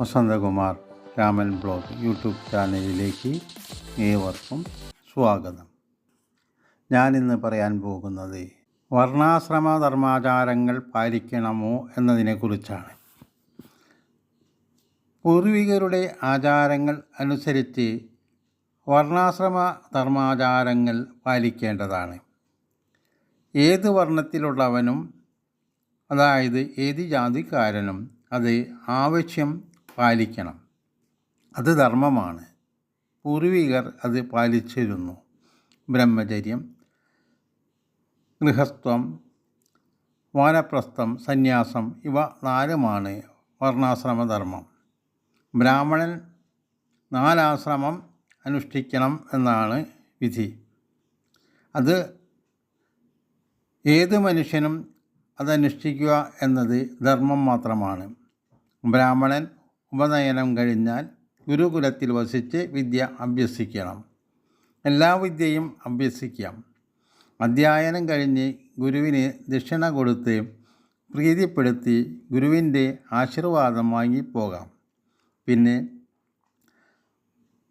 Vasanthakumar Raman blog YouTube ചാനലിലേക്ക് ഏവർക്കും സ്വാഗതം. ഞാനിന്ന് പറയാൻ പോകുന്നത് വർണാശ്രമ ധർമാചാരങ്ങൾ പാലിക്കണമോ എന്നതിനെക്കുറിച്ചാണ്. പൂർവികരുടെ ആചാരങ്ങൾ അനുസരിച്ച് വർണാശ്രമ ധർമാചാരങ്ങൾ പാലിക്കേണ്ടതാണ്. ഏത് വർണത്തിലുള്ളവനും അതായത് ഏത് ജാതിക്കാരനും അത് ആവശ്യം പാലിക്കണം. അത് ധർമ്മമാണ്. പൂർവികർ അത് പാലിച്ചിരുന്നു. ബ്രഹ്മചര്യം ഗൃഹസ്ഥം വാനപ്രസ്ഥം സന്യാസം ഇവ നാലുമാണ് വർണാശ്രമധർമ്മം. ബ്രാഹ്മണൻ നാലാശ്രമം അനുഷ്ഠിക്കണം എന്നാണ് വിധി. അത് ഏത് മനുഷ്യനും അതനുഷ്ഠിക്കുക എന്നത് ധർമ്മം മാത്രമാണ്. ബ്രാഹ്മണൻ ഉപനയനം കഴിഞ്ഞാൽ ഗുരുകുലത്തിൽ വസിച്ച് വിദ്യ അഭ്യസിക്കണം. എല്ലാ വിദ്യയും അഭ്യസിക്കാം. അധ്യയനം കഴിഞ്ഞ് ഗുരുവിന് ദക്ഷിണ കൊടുത്ത് പ്രീതിപ്പെടുത്തി ഗുരുവിന്റെ ആശീർവാദം വാങ്ങിപ്പോകാം. പിന്നെ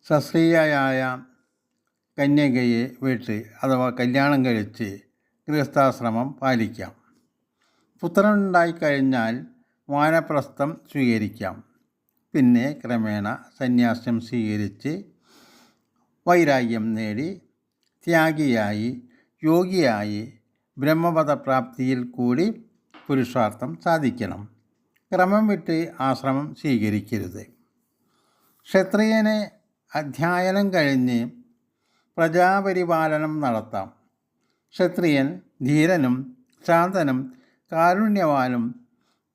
സശ്രീയായ കന്യകയെ വീട്ട് അഥവാ കല്യാണം കഴിച്ച് ഗൃഹസ്ഥാശ്രമം പാലിക്കാം. പുത്രനുണ്ടായിക്കഴിഞ്ഞാൽ വാനപ്രസ്ഥം സ്വീകരിക്കാം. പിന്നെ ക്രമേണ സന്യാസം സ്വീകരിച്ച് വൈരാഗ്യം നേടി ത്യാഗിയായി യോഗിയായി ബ്രഹ്മപദപ്രാപ്തിയിൽ കൂടി പുരുഷാർത്ഥം സാധിക്കണം. ക്രമം വിട്ട് ആശ്രമം സ്വീകരിക്കരുത്. ക്ഷത്രിയനെ അധ്യയനം കഴിഞ്ഞ് പ്രജാപരിപാലനം നടത്താം. ക്ഷത്രിയൻ ധീരനും ശാന്തനും കാരുണ്യവാനും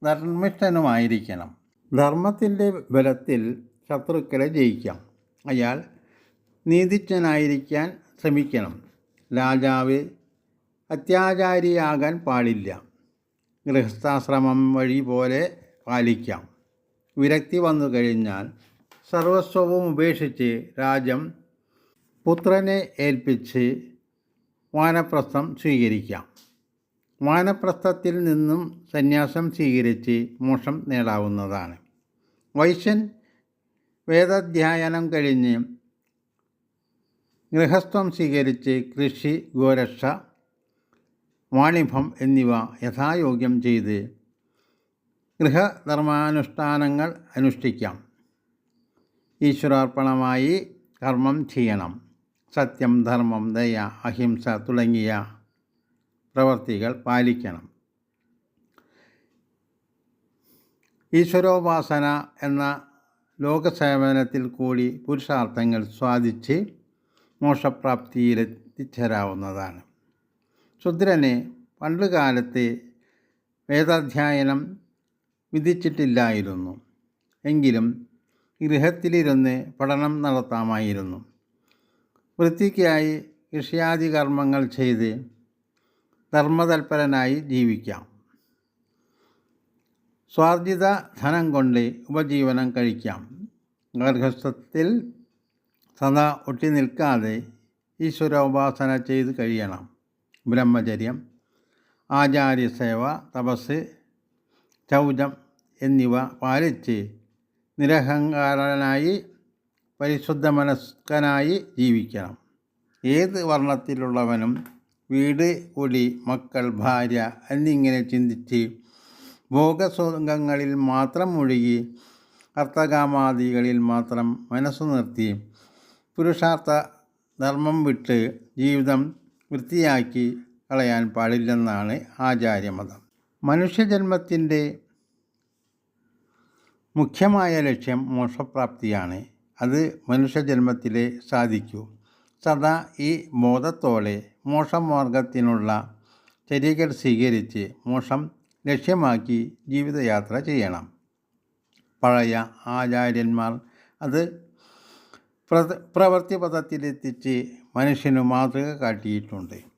ധർമ്മിഷ്ഠനുമായിരിക്കണം. ധർമ്മത്തിന്റെ ബലത്തിൽ ശത്രുക്കളെ ജയിക്കാം. അയാൾ നീതിജ്ഞനായിരിക്കാൻ ശ്രമിക്കണം. രാജാവ് അത്യാചാരിയാകാൻ പാടില്ല. ഗൃഹസ്ഥാശ്രമം വഴി പോലെ പാലിക്കാം. വിരക്തി വന്നു കഴിഞ്ഞാൽ സർവസ്വവും ഉപേക്ഷിച്ച് രാജം പുത്രനെ ഏൽപ്പിച്ച് വാനപ്രസ്ഥം സ്വീകരിക്കാം. വാനപ്രസ്ഥത്തിൽ നിന്നും സന്യാസം സ്വീകരിച്ച് മോക്ഷം നേടാവുന്നതാണ്. വൈശ്യൻ വേദാധ്യയനം കഴിഞ്ഞ് ഗൃഹസ്ഥം സ്വീകരിച്ച് കൃഷി ഗോരക്ഷ വാണിഭം എന്നിവ യഥായോഗ്യം ചെയ്ത് ഗൃഹധർമാനുഷ്ഠാനങ്ങൾ അനുഷ്ഠിക്കാം. ഈശ്വരാർപ്പണമായി കർമ്മം ചെയ്യണം. സത്യം ധർമ്മം ദയ അഹിംസ തുടങ്ങിയ പ്രവർത്തികൾ പാലിക്കണം. ഈശ്വരോപാസന എന്ന ലോകസേവനത്തിൽ കൂടി പുരുഷാർത്ഥങ്ങൾ സ്വാധിച്ച് മോക്ഷപ്രാപ്തിയിലെത്തിച്ചേരാവുന്നതാണ്. ശുദ്രനെ പണ്ടുകാലത്ത് വേദാധ്യയനം വിധിച്ചിട്ടില്ലായിരുന്നു. എങ്കിലും ഗൃഹത്തിലിരുന്ന് പഠനം നടത്താമായിരുന്നു. വൃത്തിക്കായി കൃഷിയാദി കർമ്മങ്ങൾ ചെയ്ത് ധർമ്മതൽപരനായി ജീവിക്കാം. സ്വാർജിത ധനം കൊണ്ട് ഉപജീവനം കഴിക്കാം. ഗർഭസ്ഥത്തിൽ സദാ ഒട്ടി നിൽക്കാതെ ഈശ്വരോപാസന ചെയ്ത് കഴിയണം. ബ്രഹ്മചര്യം ആചാര്യസേവ തപസ് ചൗചം എന്നിവ പാലിച്ച് നിരഹങ്കാരനായി പരിശുദ്ധ മനസ്കനായി ജീവിക്കണം. ഏത് വർണത്തിലുള്ളവനും വീട് കുടി മക്കൾ ഭാര്യ എന്നിങ്ങനെ ചിന്തിച്ച് ഭോഗസുഖങ്ങളിൽ മാത്രം മുഴുകി അർത്ഥകാമാദികളിൽ മാത്രം മനസ്സു നിർത്തി പുരുഷാർത്ഥ ധർമ്മം വിട്ട് ജീവിതം വൃത്തിയാക്കി കളയാൻ പാടില്ലെന്നാണ് ആചാര്യമതം. മനുഷ്യജന്മത്തിന്റെ മുഖ്യമായ ലക്ഷ്യം മോക്ഷപ്രാപ്തിയാണ്. അത് മനുഷ്യജന്മത്തിലെ സാധിക്കൂ. സദാ ഈ ബോധത്തോടെ മോക്ഷമാർഗത്തിനുള്ള ചര്യകൾ സ്വീകരിച്ച് മോക്ഷം ലക്ഷ്യമാക്കി ജീവിതയാത്ര ചെയ്യണം. പഴയ ആചാര്യന്മാർ അത് പ്രവൃത്തി പദത്തിലെത്തിച്ച് മനുഷ്യന് മാതൃക കാട്ടിയിട്ടുണ്ട്.